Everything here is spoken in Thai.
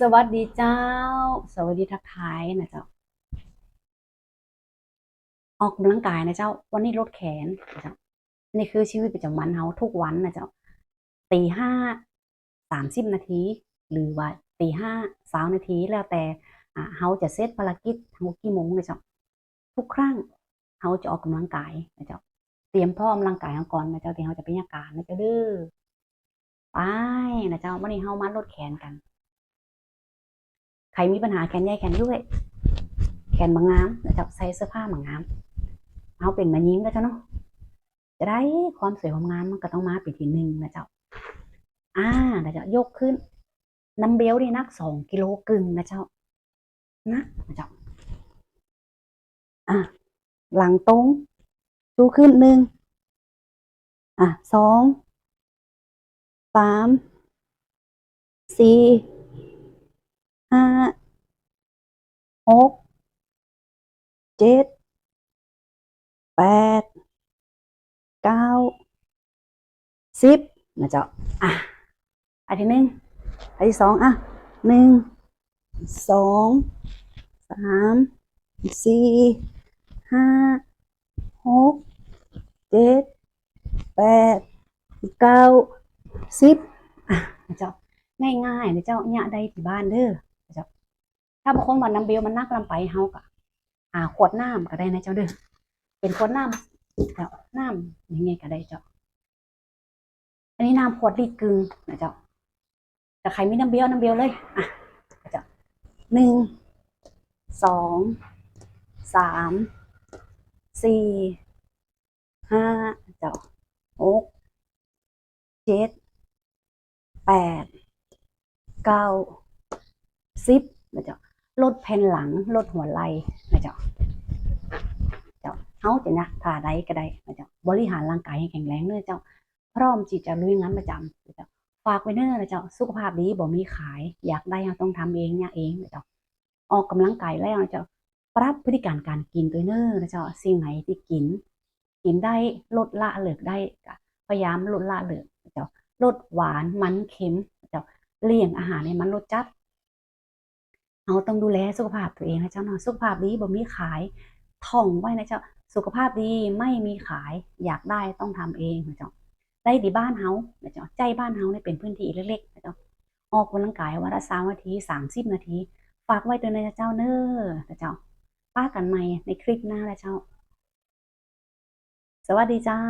สวัสดีเจ้า สวัสดีทักทายนะเจ้า ออกกำลังกายนะเจ้า วันนี้ลดแขนนะเจ้า นี่คือชีวิตประจำวันเฮาทุกวันนะเจ้าตีห้าสามสิบนาที หรือว่าตีห้าสาวนาทีแล้วแต่อ่าเฮาจะเซตภารกิจเฮากี่โมงนะเจ้า ทุกครั้งเฮาจะออกกำลังกายนะเจ้า เตรียมพร้อมร่างกายเฮาก่อนนะเจ้าที่เฮาจะไปยาการนะเจ้าเด้อไปนะเจ้าวันนี้เฮามาลดแขนกัน รมีปัญหาแขนใหญ่แขนยุ้ยแขนบางงามนะเจ้าใส่เสื้อผ้าบางงาม เอาเป็นมายิ้มนะเจ้าเนาะจะได้ความสวยความงามมันก็ต้องมาเป็นทีหนึ่งนะเจ้า อ่านะเจ้ายกขึ้นน้ำเบลนี่นักสองกิโลกึ่งนะเจ้านะนะเจ้าอะหลังตรงดูขึ้นหนึ่งอะสองสามสี่ ห้าหกเจ็ดแปดเก้าสิบนะเจ้าอะอันที่หนึ่งอันที่สองอะหนึ่งสองสามสี่ห้าหกเจ็ดแปดเก้าสิบอะนะเจ้าง่ายๆนะเจ้าเนี่ยได้ที่บ้านเด้อ ถ้าบางคนว่าน้ำเบลมันนักลำไปเฮาก็หาขวดน้ำก็ได้นะเจ้าเด้อเป็นขวดน้ำเจ้าน้ำยังไงก็ได้เจ้า อันนี้น้ำขวดลิตรกึ่งนะเจ้าแต่ใครมีน้ำเบลน้ำเบลเลยอะนะเจ้าหนึ่งสองสามสี่ห้าเจ้าหกเจ็ดแปดเก้าสิบนะเจ้า ลดแผ่นหลังลดหัวไหล่นะเจ้าเจ้าเขาจะนะท่าใดก็ได้นะเจ้าบริหารร่างกายให้แข็งแรงเนื้อเจ้า พร้อมที่จะลุยงานประจำนะเจ้าฝากไว้เน้อนะเจ้าสุขภาพดีบ่มีขาย อยากได้เราต้องทำเองเนี่ยเองนะเจ้าออกกำลังกายแล้วนะเจ้าปรับพฤติการการกินตัวเนื้อนะเจ้าสิ่งไหนที่กิน กินได้ลดละเลิกได้ก็พยายามลดละเลิกนะเจ้าลดหวานมันเค็มนะเจ้าเลี่ยงอาหารให้มันรสจัด เราต้องดูแลสุขภาพตัวเองนะเจ้าเนาะสุขภาพดีบ่มีขายท่องไว้นะเจ้า สุขภาพดีไม่มีขายอยากได้ต้องทำเองนะเจ้าได้ดีบ้านเฮานะเจ้าใจบ้านเฮาเนี่ยเป็นพื้นที่เล็กๆนะเจ้าออกกำลังกายวันละสามนาทีสามสิบนาที ฝากไว้ตัวนะเจ้าเน้อนะเจ้าป้ากันใหม่ในคลิปหน้านะเจ้า สวัสดีเจ้า